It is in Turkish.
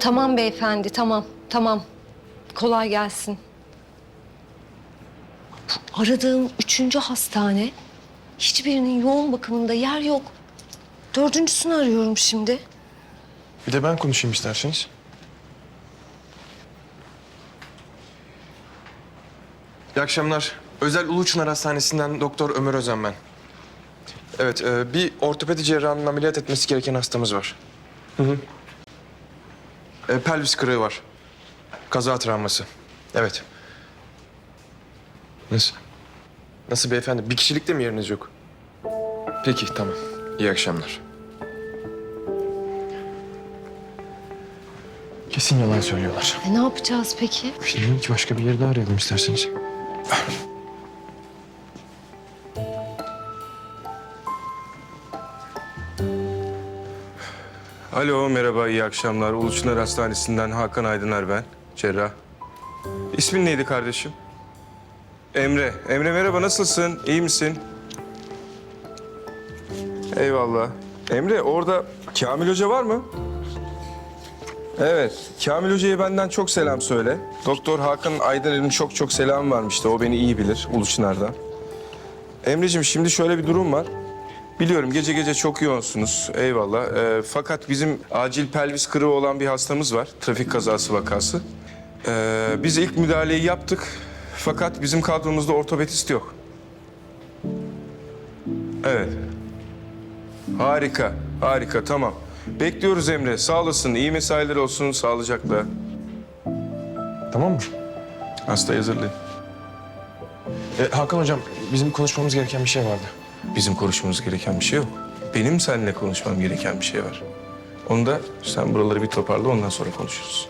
Tamam beyefendi, tamam, tamam. Kolay gelsin. Bu aradığım üçüncü hastane. Hiçbirinin yoğun bakımında yer yok. Dördüncüsünü arıyorum şimdi. Bir de ben konuşayım isterseniz. İyi akşamlar. Özel Uluçınar Hastanesi'nden Doktor Ömer Özen ben. Evet, e, bir ortopedi cerrahının ameliyat etmesi gereken hastamız var. Hı hı. E, pelvis kırığı var. Kaza travması. Evet. Nasıl? Nasıl beyefendi? Bir kişilik de mi yeriniz yok? Peki, tamam. İyi akşamlar. Kesin yalan söylüyorlar. E, ne yapacağız peki? Bilmiyorum ki başka bir yerde arayalım isterseniz. Alo, merhaba, iyi akşamlar. Uluçlar Hastanesi'nden Hakan Aydıner ben, cerrah. İsmin neydi kardeşim? Emre. Emre merhaba, nasılsın? İyi misin? Eyvallah. Emre, orada Kamil Hoca var mı? Evet, Kamil Hoca'ya benden çok selam söyle. Doktor Hakan Aydıner'in çok çok selam varmıştı. O beni iyi bilir, Uluçlar'da. Emre'cim şimdi şöyle bir durum var. Biliyorum gece gece çok yoğunsunuz. Eyvallah. Ee, fakat bizim acil pelvis kırığı olan bir hastamız var. Trafik kazası vakası. Ee, biz ilk müdahaleyi yaptık. Fakat bizim kadromuzda ortopedist yok. Evet. Harika. Harika. Tamam. Bekliyoruz Emre. Sağ olasın. İyi mesailer olsun. Sağlıcakla. Tamam mı? Hastayı hazırlayın. E, Hakan hocam, bizim konuşmamız gereken bir şey vardı. Bizim konuşmamız gereken bir şey yok. Benim seninle konuşmam gereken bir şey var. Onu da sen buraları bir toparla ondan sonra konuşuruz.